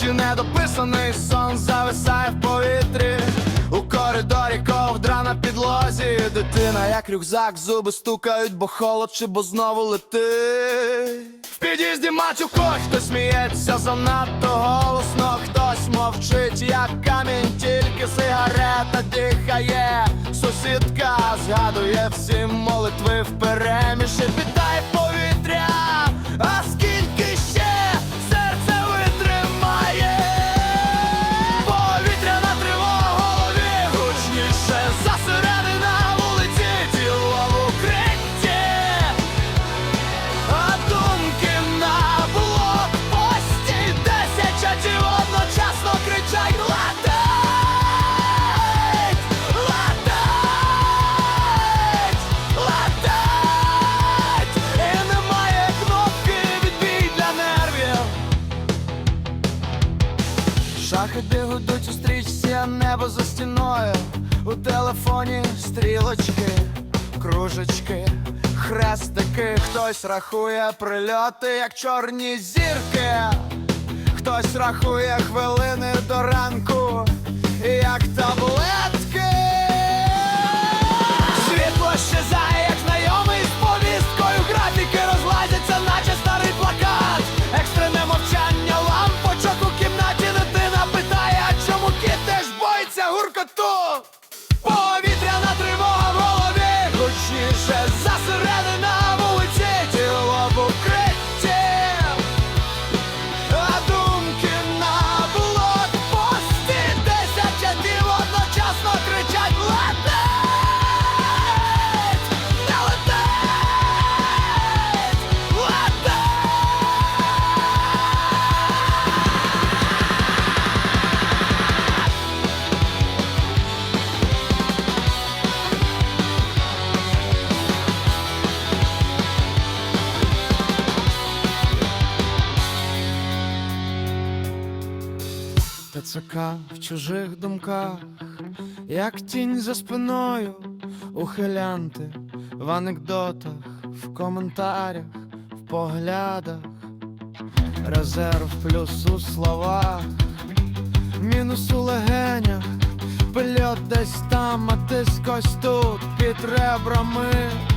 Чи недописаний сон зависає в повітрі. У коридорі ковдра на підлозі. Дитина, як рюкзак, зуби стукають, бо холод чи бо знову летить. В під'їзді матюко, хтось сміється занадто голосно, хтось мовчить, як камінь, тільки сигарета дихає. Сусідка згадує всі молитви в переміші, Шахи гудуть у стрічці, небо за стіною. У телефоні стрілочки, кружечки, хрестики. Хтось рахує прильоти, як чорні зірки. Хтось рахує хвилини до ранку, ТЦК в чужих думках, як тінь за спиною, ухилянти в анекдотах, в коментарях, в поглядах, резерв плюс у словах, мінус у легенях, пильот десь там, а тиск ось тут під ребрами.